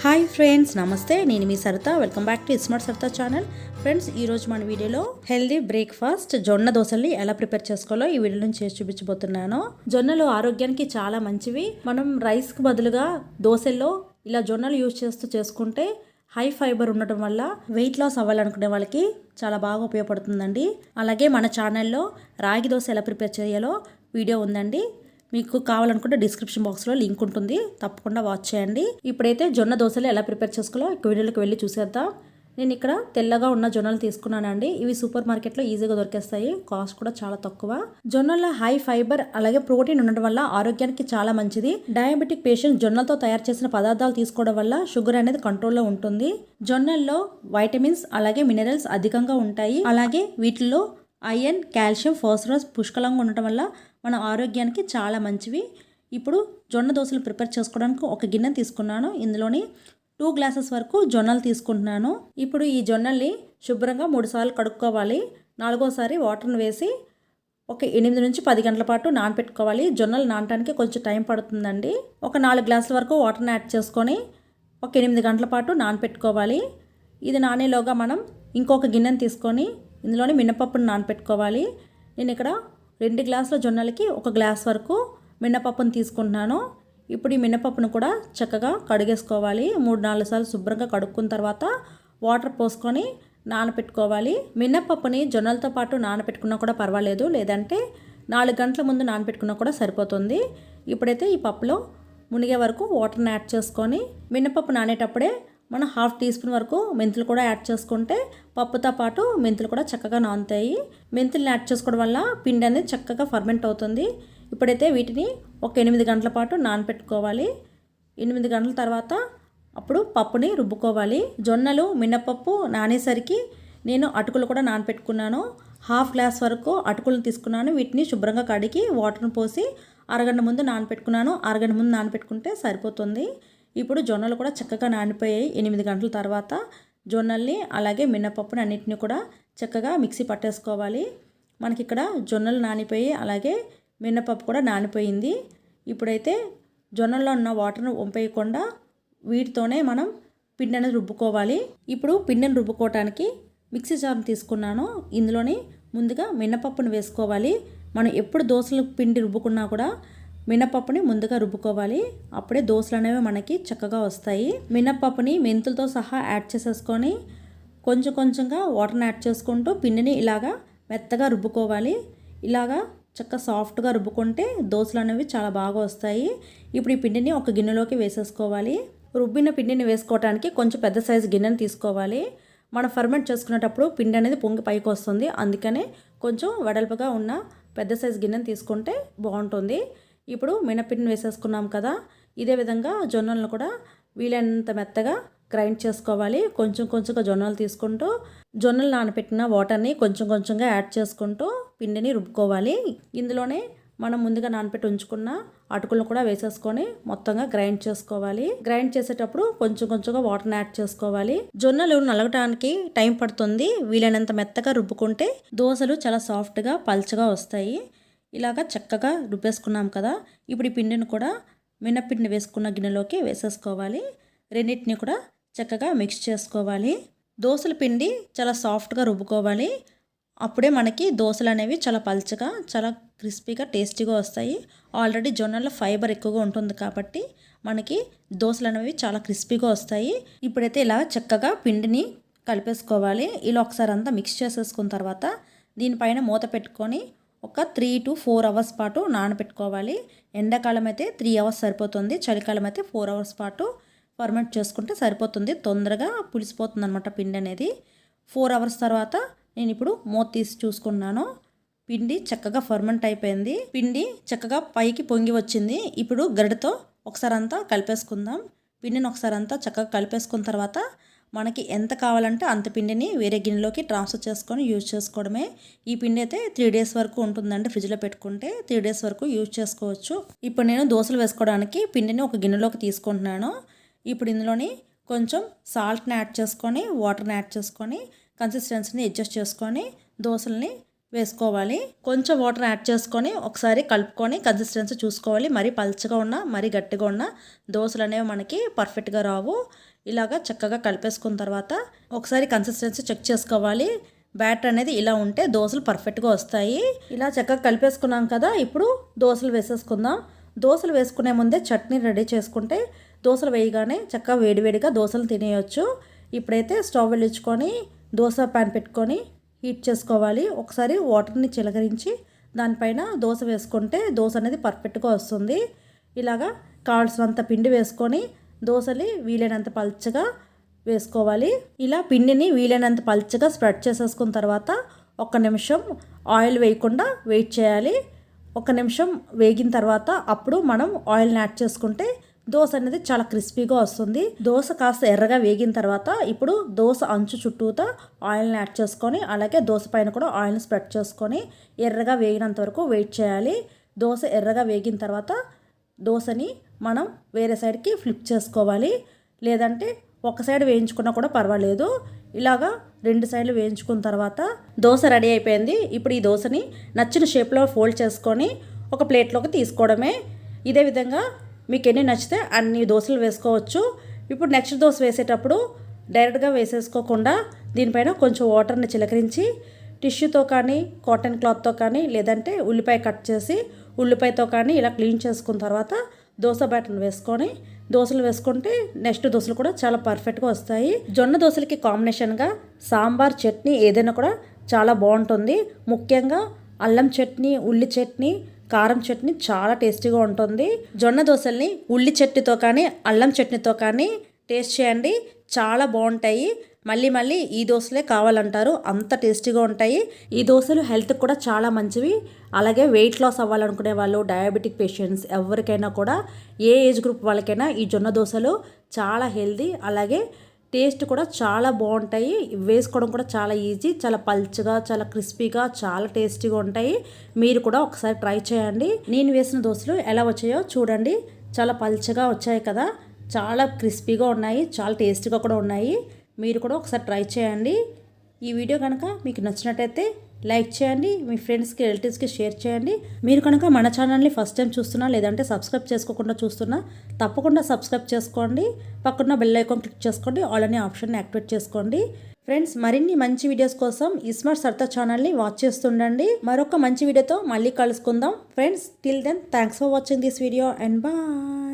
Hi friends నమస్తే. నేను మీ Saritha. Welcome back to ismart Saritha channel. Friends ఈరోజు మన వీడియోలో హెల్దీ బ్రేక్ఫాస్ట్ జొన్న దోశల్ని ఎలా ప్రిపేర్ చేసుకోవాలో ఈ వీడియోలో చేసి చూపించబోతున్నాను. జొన్నలు ఆరోగ్యానికి చాలా మంచివి. మనం రైస్కి బదులుగా దోశల్లో ఇలా జొన్నలు యూజ్ చేస్తూ చేసుకుంటే హై ఫైబర్ ఉండటం వల్ల వెయిట్ లాస్ అవ్వాలనుకునే వాళ్ళకి చాలా బాగా ఉపయోగపడుతుందండి. అలాగే మన ఛానల్లో రాగి దోశ ఎలా ప్రిపేర్ చేయాలో వీడియో ఉందండి. మీకు కావాలనుకుంటే డిస్క్రిప్షన్ బాక్స్లో లింక్ ఉంటుంది. తప్పకుండా వాచ్ చేయండి. ఇప్పుడైతే జొన్న దోశలు ఎలా ప్రిపేర్ చేసుకోవాలో ఈ వీడియోలోకి వెళ్ళి చూసేద్దాం. నేను ఇక్కడ తెల్లగా ఉన్న జొన్నలు తీసుకున్నానండి. ఇవి సూపర్ మార్కెట్లో ఈజీగా దొరికేస్తాయి. కాస్ట్ కూడా చాలా తక్కువ. జొన్నల్లో హై ఫైబర్ అలాగే ప్రోటీన్ ఉండడం వల్ల ఆరోగ్యానికి చాలా మంచిది. డయాబెటిక్ పేషెంట్ జొన్నలతో తయారు చేసిన పదార్థాలు తీసుకోవడం వల్ల షుగర్ అనేది కంట్రోల్లో ఉంటుంది. జొన్నల్లో వైటమిన్స్ అలాగే మినరల్స్ అధికంగా ఉంటాయి. అలాగే వీటిల్లో ఐరన్ కాల్షియం ఫాస్ఫరస్ పుష్కలంగా ఉండటం వల్ల మన ఆరోగ్యానికి చాలా మంచివి. ఇప్పుడు జొన్న దోశలు ప్రిపేర్ చేసుకోవడానికి ఒక గిన్నె తీసుకున్నాను. ఇందులోని టూ గ్లాసెస్ వరకు జొన్నలు తీసుకుంటున్నాను. ఇప్పుడు ఈ జొన్నల్ని శుభ్రంగా మూడు సార్లు కడుక్కోవాలి. నాలుగోసారి వాటర్ని వేసి ఒక ఎనిమిది నుంచి పది గంటల పాటు నానబెట్టుకోవాలి జొన్నలు నానడానికి కొంచెం టైం పడుతుందండి. ఒక నాలుగు గ్లాసుల వరకు వాటర్ని యాడ్ చేసుకొని ఒక ఎనిమిది గంటల పాటు నానబెట్టుకోవాలి ఇది నానేలోగా మనం ఇంకొక గిన్నెని తీసుకొని ఇందులోని మినపప్పును నానబెట్టుకోవాలి నేను ఇక్కడ రెండు గ్లాసుల జొన్నలకి ఒక గ్లాస్ వరకు మినపప్పును తీసుకుంటున్నాను. ఇప్పుడు ఈ మినపప్పును కూడా చక్కగా కడిగేసుకోవాలి. మూడు నాలుగు సార్లు శుభ్రంగా కడుక్కున్న తర్వాత వాటర్ పోసుకొని నానబెట్టుకోవాలి మినపప్పుని జొన్నలతో పాటు నానబెట్టుకున్నా కూడా పర్వాలేదు. లేదంటే నాలుగు గంటల ముందు నానపెట్టుకున్నా కూడా సరిపోతుంది. ఇప్పుడైతే ఈ పప్పులో మునిగే వరకు వాటర్ని యాడ్ చేసుకొని మినపప్పు నానేటప్పుడే మనం హాఫ్ టీ స్పూన్ వరకు మెంతులు కూడా యాడ్ చేసుకుంటే పప్పుతో పాటు మెంతులు కూడా చక్కగా నానుతాయి. మెంతుల్ని యాడ్ చేసుకోవడం వల్ల పిండి అనేది చక్కగా ఫర్మెంట్ అవుతుంది. ఇప్పుడైతే వీటిని ఒక ఎనిమిది గంటల పాటు నానబెట్టుకోవాలి ఎనిమిది గంటల తర్వాత అప్పుడు పప్పుని రుబ్బుకోవాలి. జొన్నలు మినపప్పు నానేసరికి నేను అటుకులు కూడా నానపెట్టుకున్నాను. హాఫ్ గ్లాస్ వరకు అటుకులను తీసుకున్నాను. వీటిని శుభ్రంగా కడిగి వాటర్ని పోసి అరగంట ముందు నానపెట్టుకున్నాను. అరగంట ముందు నానపెట్టుకుంటే సరిపోతుంది. ఇప్పుడు జొన్నలు కూడా చక్కగా నానిపోయాయి. ఎనిమిది గంటల తర్వాత జొన్నల్ని అలాగే మినపప్పుని అన్నిటిని కూడా చక్కగా మిక్సీ పట్టేసుకోవాలి. మనకి ఇక్కడ జొన్నలు నానిపోయి అలాగే మినపప్పు కూడా నానిపోయింది. ఇప్పుడైతే జొన్నల్లో ఉన్న వాటర్ను వంపేయకుండా వీటితోనే మనం పిండి అనేది రుబ్బుకోవాలి. ఇప్పుడు పిండిని రుబ్బుకోవటానికి మిక్సీ జార్ని తీసుకున్నాను. ఇందులోని ముందుగా మినపప్పును వేసుకోవాలి. మనం ఎప్పుడు దోశలు పిండి రుబ్బుకున్నా కూడా మినపప్పుని ముందుగా రుబ్బుకోవాలి. అప్పుడే దోశలు అనేవి మనకి చక్కగా వస్తాయి. మినపప్పుని మెంతులతో సహా యాడ్ చేసేసుకొని కొంచెం కొంచెంగా వాటర్ని యాడ్ చేసుకుంటూ పిండిని ఇలాగా మెత్తగా రుబ్బుకోవాలి. ఇలాగా చక్క సాఫ్ట్గా రుబ్బుకుంటే దోశలు అనేవి చాలా బాగా వస్తాయి. ఇప్పుడు ఈ పిండిని ఒక గిన్నెలోకి వేసేసుకోవాలి. రుబ్బిన పిండిని వేసుకోవడానికి కొంచెం పెద్ద సైజు గిన్నెని తీసుకోవాలి. మనం ఫర్మెంట్ చేసుకునేటప్పుడు పిండి అనేది పొంగి పైకి వస్తుంది. అందుకనే కొంచెం వెడల్పుగా ఉన్న పెద్ద సైజు గిన్నెని తీసుకుంటే బాగుంటుంది. ఇప్పుడు మినపిండిని వేసేసుకున్నాం కదా ఇదే విధంగా జొన్నలను కూడా వీలైనంత మెత్తగా గ్రైండ్ చేసుకోవాలి. కొంచెం కొంచెంగా జొన్నలు తీసుకుంటూ జొన్నలు నానబెట్టిన వాటర్ని కొంచెం కొంచెంగా యాడ్ చేసుకుంటూ పిండిని రుబ్బుకోవాలి. ఇందులోనే మనం ముందుగా నానబెట్టి ఉంచుకున్న అటుకులను కూడా వేసేసుకొని మొత్తంగా గ్రైండ్ చేసుకోవాలి. గ్రైండ్ చేసేటప్పుడు కొంచెం కొంచెంగా వాటర్ని యాడ్ చేసుకోవాలి. జొన్నలు నలగటానికి టైం పడుతుంది. వీలైనంత మెత్తగా రుబ్బుకుంటే దోశలు చాలా సాఫ్ట్గా పల్చగా వస్తాయి. ఇలాగా చక్కగా రుబ్బేసుకున్నాం కదా. ఇప్పుడు ఈ పిండిని కూడా మినపిండి వేసుకున్న గిన్నెలోకి వేసేసుకోవాలి. రెండింటిని కూడా చక్కగా మిక్స్ చేసుకోవాలి. దోశల పిండి చాలా సాఫ్ట్గా రుబ్బుకోవాలి. అప్పుడే మనకి దోశలు అనేవి చాలా పల్చగా చాలా క్రిస్పీగా టేస్టీగా వస్తాయి. ఆల్రెడీ జొన్నలో ఫైబర్ ఎక్కువగా ఉంటుంది కాబట్టి మనకి దోశలు అనేవి చాలా క్రిస్పీగా వస్తాయి. ఇప్పుడైతే ఇలా చక్కగా పిండిని కలిపేసుకోవాలి. ఇలా ఒకసారి అంతా మిక్స్ చేసేసుకున్న తర్వాత దీనిపైన మూత పెట్టుకొని ఒక త్రీ టు ఫోర్ అవర్స్ పాటు నానబెట్టుకోవాలి. ఎండాకాలం అయితే త్రీ అవర్స్ సరిపోతుంది. చలికాలం అయితే ఫోర్ అవర్స్ పాటు ఫర్మెంట్ చేసుకుంటే సరిపోతుంది. తొందరగా పులిసిపోతుంది అనమాట పిండి అనేది. ఫోర్ అవర్స్ తర్వాత నేను ఇప్పుడు మూత తీసి చూసుకున్నాను. పిండి చక్కగా ఫర్మెంట్ అయిపోయింది. పిండి చక్కగా పైకి పొంగి వచ్చింది. ఇప్పుడు గరిటతో ఒకసారి అంతా కలిపేసుకుందాం. పిండిని ఒకసారి అంతా చక్కగా కలిపేసుకున్న తర్వాత మనకి ఎంత కావాలంటే అంత పిండిని వేరే గిన్నెలోకి ట్రాన్స్ఫర్ చేసుకొని యూజ్ చేసుకోవడమే. ఈ పిండి అయితే త్రీ డేస్ వరకు ఉంటుందండి ఫ్రిడ్జ్లో పెట్టుకుంటే. త్రీ డేస్ వరకు యూజ్ చేసుకోవచ్చు. ఇప్పుడు నేను దోశలు వేసుకోవడానికి పిండిని ఒక గిన్నెలోకి తీసుకుంటున్నాను. ఇప్పుడు ఇందులోని కొంచెం సాల్ట్ని యాడ్ చేసుకొని వాటర్ని యాడ్ చేసుకొని కన్సిస్టెన్సీని అడ్జస్ట్ చేసుకొని దోశల్ని వేసుకోవాలి. కొంచెం వాటర్ యాడ్ చేసుకొని ఒకసారి కలుపుకొని కన్సిస్టెన్సీ చూసుకోవాలి. మరీ పల్చగా ఉన్న మరీ గట్టిగా ఉన్న దోశలు అనేవి మనకి పర్ఫెక్ట్గా రావు. ఇలాగా చక్కగా కలిపేసుకున్న తర్వాత ఒకసారి కన్సిస్టెన్సీ చెక్ చేసుకోవాలి. బ్యాటర్ అనేది ఇలా ఉంటే దోశలు పర్ఫెక్ట్గా వస్తాయి. ఇలా చక్కగా కలిపేసుకున్నాం కదా ఇప్పుడు దోశలు వేసేసుకుందాం. దోశలు వేసుకునే ముందే చట్నీ రెడీ చేసుకుంటే దోశలు వేయగానే చక్కగా వేడివేడిగా దోశలు తినేయచ్చు. ఇప్పుడైతే స్టవ్ వెళ్ళించుకొని దోశ ప్యాన్ పెట్టుకొని హీట్ చేసుకోవాలి. ఒకసారి వాటర్ని చిలకరించి దానిపైన దోశ వేసుకుంటే దోశ అనేది పర్ఫెక్ట్గా వస్తుంది. ఇలాగా కావాల్సినంత పిండి వేసుకొని దోశని వీలైనంత పల్చగా వేసుకోవాలి. ఇలా పిండిని వీలైనంత పల్చగా స్ప్రెడ్ చేసేసుకున్న తర్వాత ఒక నిమిషం ఆయిల్ వేయకుండా వెయిట్ చేయాలి. ఒక నిమిషం వేగిన తర్వాత అప్పుడు మనం ఆయిల్ని యాడ్ చేసుకుంటే దోశ అనేది చాలా క్రిస్పీగా వస్తుంది. దోశ కాస్త ఎర్రగా వేగిన తర్వాత ఇప్పుడు దోశ అంచు చుట్టూతా ఆయిల్ని యాడ్ చేసుకొని అలాగే దోశ పైన కూడా ఆయిల్ని స్ప్రెడ్ చేసుకొని ఎర్రగా వేగినంత వరకు వెయిట్ చేయాలి. దోశ ఎర్రగా వేగిన తర్వాత దోశని మనం వేరే సైడ్కి ఫ్లిప్ చేసుకోవాలి. లేదంటే ఒక సైడ్ వేయించుకున్నా కూడా పర్వాలేదు. ఇలాగా రెండు సైడ్లు వేయించుకున్న తర్వాత దోశ రెడీ అయిపోయింది. ఇప్పుడు ఈ దోశని నచ్చిన షేప్లో ఫోల్డ్ చేసుకొని ఒక ప్లేట్లోకి తీసుకోవడమే. ఇదే విధంగా మీకు ఎన్ని నచ్చితే అన్ని దోశలు వేసుకోవచ్చు. ఇప్పుడు నెక్స్ట్ దోశ వేసేటప్పుడు డైరెక్ట్గా వేసేసుకోకుండా దీనిపైన కొంచెం వాటర్ని చిలకరించి టిష్యూతో కానీ కాటన్ క్లాత్తో కానీ లేదంటే ఉల్లిపాయ కట్ చేసి ఉల్లిపాయతో కానీ ఇలా క్లీన్ చేసుకున్న తర్వాత దోశ బ్యాటర్ని వేసుకొని దోశలు వేసుకుంటే నెక్స్ట్ దోశలు కూడా చాలా పర్ఫెక్ట్గా వస్తాయి. జొన్న దోశలకి కాంబినేషన్గా సాంబార్ చట్నీ ఏదైనా కూడా చాలా బాగుంటుంది. ముఖ్యంగా అల్లం చట్నీ ఉల్లి చట్నీ కారం చట్నీ చాలా టేస్టీగా ఉంటుంది. జొన్న దోశల్ని ఉల్లి చట్నీతో కానీ అల్లం చట్నీతో కానీ టేస్ట్ చేయండి. చాలా బాగుంటాయి. మళ్ళీ మళ్ళీ ఈ దోశలే కావాలంటారు. అంత టేస్టీగా ఉంటాయి. ఈ దోశలు హెల్త్కి కూడా చాలా మంచివి. అలాగే వెయిట్ లాస్ అవ్వాలనుకునే వాళ్ళు డయాబెటిక్ పేషెంట్స్ ఎవరికైనా కూడా ఏ ఏజ్ గ్రూప్ వాళ్ళకైనా ఈ జొన్న దోశలు చాలా హెల్దీ అలాగే టేస్ట్ కూడా చాలా బాగుంటాయి. వేసుకోవడం కూడా చాలా ఈజీ. చాలా పల్చగా చాలా క్రిస్పీగా చాలా టేస్టీగా ఉంటాయి. మీరు కూడా ఒకసారి ట్రై చేయండి. నేను వేసిన దోశలు ఎలా వచ్చాయో చూడండి. చాలా పల్చగా వచ్చాయి కదా. చాలా క్రిస్పీగా ఉన్నాయి. చాలా టేస్టీగా కూడా ఉన్నాయి. మీరు కూడా ఒకసారి ట్రై చేయండి. ఈ వీడియో కనుక మీకు నచ్చినట్టయితే లైక్ చేయండి మీ ఫ్రెండ్స్కి రిలేటివ్స్కి షేర్ చేయండి. మీరు కనుక మన ఛానల్ని ఫస్ట్ టైం చూస్తున్నా లేదంటే సబ్స్క్రైబ్ చేసుకోకుండా చూస్తున్నా తప్పకుండా సబ్స్క్రైబ్ చేసుకోండి. పక్కన బెల్ ఐకాన్ క్లిక్ చేసుకోండి ఆల్ అనే ఆప్షన్ని యాక్టివేట్ చేసుకోండి. ఫ్రెండ్స్ మరిన్ని మంచి వీడియోస్ కోసం ఇస్మార్ట్ సర్తా ఛానల్ని వాచ్ చేస్తుండండి. మరొక మంచి వీడియోతో మళ్ళీ కలుసుకుందాం. Friends till then thanks for watching this video and bye